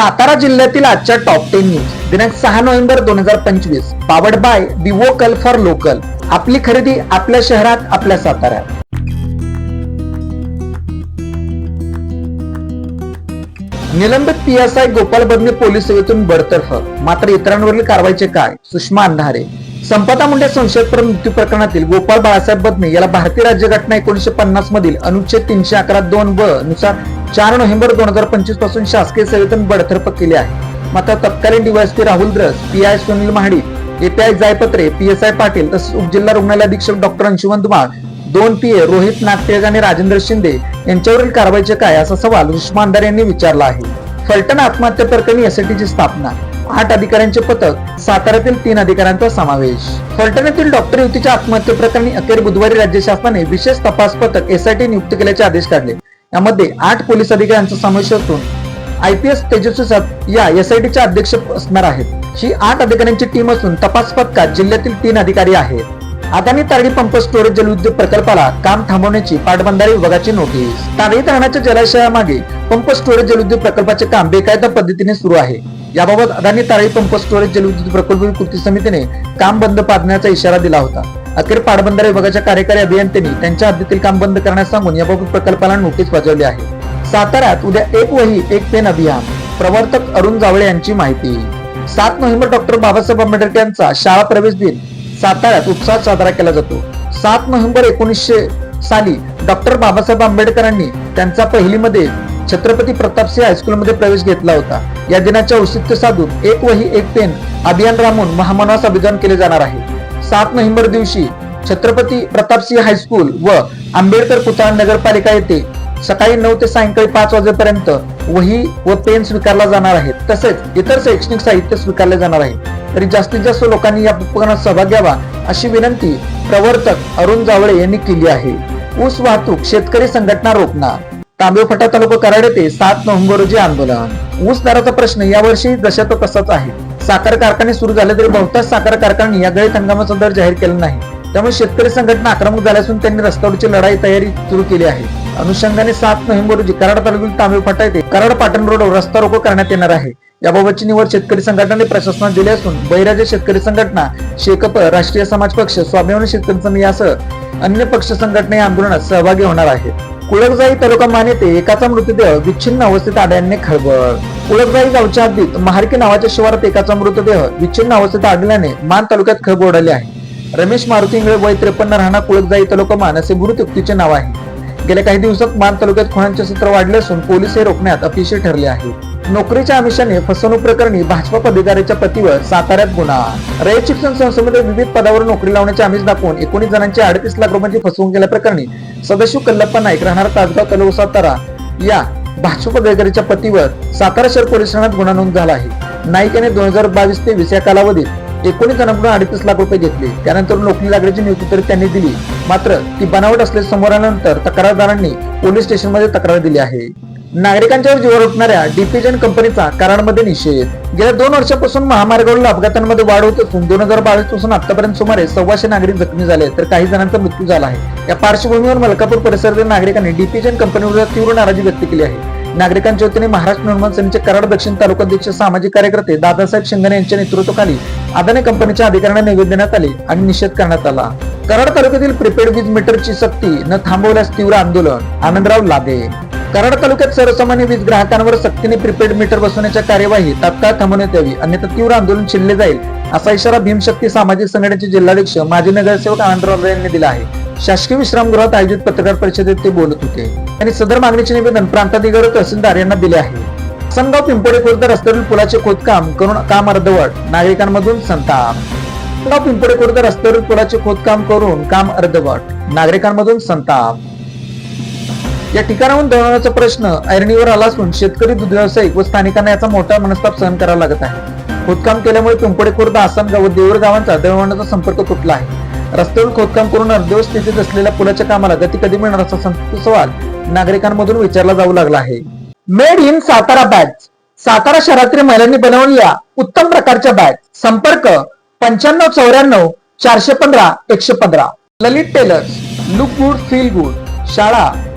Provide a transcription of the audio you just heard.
सातारा जिल्ह्यातील आजच्या top ten news दिनांक सहा नोव्हेंबर दोन हजार पंचवीस. Powered by vocal for local आपली खरेदी आपल्या शहरात आपल्या साताऱ्यात. निलंबित P S I Gopal Badne police सेवेतून बडतर्फ. मात्र इतरांवरील कारवाईचे काय? सुषमा अंधारे. संपदा मुंडे संशयपर मृत्यू प्रकरणातील गोपाळ बाळासाहेब बदने याला भारतीय राज्यघटना एकोणीशे पन्नास मधील अनुच्छेद तीनशे अकरा दोन ब नुसार चार नोव्हेंबर दोन हजार पंचवीसपासून शासकीय सेवेतून बडतर्फ केले आहे. मात्र तत्कालीन डीवायएसपी राहुल द्रस पी आय सुनील महाडी एपीआय जायपत्रे पी एस आय पाटील तसेच उपजिल्हा रुग्णालय अधीक्षक डॉक्टर अंशुमन धुमाळ दोन पी ए रोहित नागटेग आणि राजेंद्र शिंदे यांच्यावरील कारवाईचे काय असा सवाल सुषमा अंधारे यांनी विचारला आहे. फलटण आत्महत्या प्रकरणी एसआयटीची स्थापना आठ अधिकाऱ्यांचे पथक साताऱ्यातील तीन अधिकाऱ्यांचा समावेश. फलटण्यातील डॉक्टर युतीच्या आत्महत्ये प्रकरणी अखेर बुधवारी राज्य शासनाने विशेष तपास पथक एसआयटी नियुक्त केल्याचे आदेश काढले. यामध्ये आठ पोलीस अधिकाऱ्यांचा समावेश असून आय पी एस तेजस्वी सात या एसआयटीच्या अध्यक्ष असणार आहेत. ही आठ अधिकाऱ्यांची टीम असून तपास पथकात जिल्ह्यातील तीन अधिकारी आहेत. आगामी तारडी पंप स्टोरेज जलविद्युत प्रकल्पाला काम थांबवण्याची पाटबंधारे विभागाची नोटीस. तारडी धरणाच्या जलाशयामागे पंप स्टोरेज जलविद्युत प्रकल्पाचे काम बेकायदा पद्धतीने सुरू आहे. याबाबत अदानी तारळी पंप स्टोरेज जलविद्युत प्रकल्प कृती समितीने काम बंद पाडण्याचा इशारा दिला होता. अखेर पाटबंधारे विभागाच्या कार्यकारी अभियंत्यांनी त्यांच्या हद्दीतील काम बंद करण्यास सांगून याबाबत प्रकल्पाला नोटीस बजावली आहे. साताऱ्यात उद्या एक वही एक पेन अभियान. प्रवर्तक अरुण जावळे यांची माहिती. सात नोव्हेंबर डॉक्टर बाबासाहेब आंबेडकर यांचा शाळा प्रवेश दिन. साताऱ्यात उत्साहात साजरा केला जातो. सात नोव्हेंबर एकोणीसशे साली डॉक्टर बाबासाहेब आंबेडकरांनी त्यांचा पहिलीमध्ये छत्रपती प्रतापसिंह हायस्कूलमध्ये प्रवेश घेतला होता. या दिनाचे औचित्य साधून एक वही एक पेन अभियान राबवून महामनवास अभियान केले जाणार आहे. सात नोव्हेंबर दिवशी छत्रपती प्रतापसिंह हायस्कूल व आंबेडकर पुतळा नगरपालिका येथे सकाळी नऊ ते सायंकाळी पाच वाजेपर्यंत वही व पेन स्वीकारला जाणार आहे. तसेच इतर शैक्षणिक साहित्य स्वीकारले जाणार आहे. तरी जास्तीत जास्त लोकांनी या उपक्रमात सहभाग घ्यावा अशी विनंती प्रवर्तक अरुण जावळे यांनी केली आहे. ऊस वाहतूक शेतकरी संघटना रोखणार. तांबे फटा तालुका कराड येथे सात नोव्हेंबर रोजी आंदोलन. ऊस दराचा प्रश्न यावर्षी जशा तो तसाच आहे. साखर कारखाने सुरू झाले तरी बहुतांश साखर कारखान्यांनी या गळीत हंगामाचा दर जाहीर केला नाही. त्यामुळे शेतकरी संघटना आक्रमक झाल्या असून त्यांनी रस्त्यावरची लढाई तयारी सुरू केली आहे. अनुषंगाने सात नोव्हेंबर रोजी कराड तालुक्यातील तांबे फटा येथे कराड पाटण रोडवर रस्ता रोको करण्यात येणार आहे. याबाबतची निवड शेतकरी संघटनाने प्रशासनात दिली असून बैराजे शेतकरी संघटना शेकप राष्ट्रीय समाज पक्ष स्वाभिमानी शेतकरी समिती यासह अन्य पक्ष संघटना या आंदोलनात सहभागी होणार आहेत. कुळकजाई तालुका मान येथे एकाचा मृतदेह विच्छिन्न अवस्थेत आढळल्याने खळबळ. कुळकजाई गावच्या हद्दीत महारकी नावाच्या शिवारात एकाचा मृतदेह विच्छिन्न अवस्थेत आढळल्याने मान तालुक्यात खळबळ उडाली आहे. रमेश मारुती इंगळे वय त्रेपन्न राहणार कुळकजाई तालुका मान असे मृत व्यक्तीचे नाव आहे. गेल्या काही दिवसात मान तालुक्यात खुणांचे सत्र वाढले असून पोलीस हे रोखण्यात अपयशी ठरले आहे. नोकरीच्या आमिषाने फसवणूक प्रकरणी भाजपा पदाधिकाऱ्याच्या पतीवर साताऱ्यात गुन्हा. रयत शिक्षण संस्थेमध्ये विविध पदावर नोकरी लावण्याचे आमिष दाखवून एकोणीस जणांची अडतीस लाख रुपयांची फसवणूक केल्याप्रकरणी सदस्यू कल्लप्पा नाईक राहणार तासगाव तालुका सातारा या भाजप पदाधिकाऱ्याच्या पतीवर सातारा शहर पोलीस ठाण्यात गुन्हा नोंद झाला आहे. नाईक याने दोन हजार बावीस तेवीस या कालावधीत एकोणीस जणांकडून अडतीस लाख रुपये घेतले. त्यानंतर नोकरी लागण्याची नियुक्ती तरी त्यांनी दिली. मात्र ती बनावट असल्याचे समोर आल्यानंतर तक्रारदारांनी पोलीस स्टेशनमध्ये तक्रार दिली आहे. नागरिकांच्यावर जीवर उठणाऱ्या डिपिजन कंपनीचा कराडमध्ये निषेध. गेल्या दोन वर्षापासून महामार्गावरील अपघातांमध्ये वाढ होत असून दोन हजार बावीसपासून आतापर्यंत सुमारे सव्वाशे नागरिक जखमी झाले तर काही जणांचा मृत्यू झाला आहे. या पार्श्वभूमीवर मलकापूर परिसरातील नागरिकांनी डिपिजन कंपनीवर तीव्र नाराजी व्यक्त केली आहे. नागरिकांच्या वतीने महाराष्ट्र निर्माण सेनेचे कराड दक्षिण तालुका अध्यक्ष सामाजिक कार्यकर्ते दादासाहेब शिंगणे यांच्या नेतृत्वाखाली अदानी कंपनीच्या अधिकाऱ्यांना निवेदन देण्यात आले आणि निषेध करण्यात आला. कराड तालुक्यातील प्रिपेड वीज मीटरची सक्ती न थांबवल्यास तीव्र आंदोलन. आनंदराव लादे. कराड तालुक्यात सर्वसामान्य वीज ग्राहकांवर सक्तीने प्रीपेड मीटर बसवण्याच्या कार्यवाही तात्काळ थांबवण्यात यावी अन्यथा तीव्र आंदोलन छिल्ले जाईल असा इशारा भीमशक्ती सामाजिक संघटनेचे जिल्हाध्यक्ष माजी नगरसेवक आनंदराव यांनी दिला आहे. शासकीय विश्रामगृहात आयोजित पत्रकार परिषदेत ते बोलत होते. त्यांनी सदर मागणीचे निवेदन प्रांताधिकारी तहसीलदार यांना दिले आहे. संगाव पिंपोडे खुर्द रस्त्यावरील पुलाचे खोदकाम करून काम अर्धवट नागरिकांमधून संताप. संगाव पिंपोडे खुर्द रस्त्यावरील पुलाचे खोदकाम करून काम अर्धवट नागरिकांमधून संताप. या ठिकाणाहून दळवण्याचा प्रश्न ऐरणीवर आला असून शेतकरी दूध व्यावसायिक व स्थानिकांना याचा मोठा मनस्ताप सहन करावा लागत आहे. खोदकाम केल्यामुळे पिंपडे खुर्द आसामगाव व देवर गावांचा दळवण्याचा संपर्क तुटला आहे. रस्त्यावर खोदकाम करून अर्धवट स्थितीत असलेल्या पुलाच्या कामाला गती कधी मिळणार असा सवाल नागरिकांमधून विचारला जाऊ लागला आहे. Made in Satara bag Satara शहरातील महिलांनी बनवलेल्या उत्तम प्रकारच्या बॅग संपर्क पंच्याण्णव चौऱ्याण्णव चारशे पंधरा एकशे पंधरा. Lalit tailors look good feel good शाळा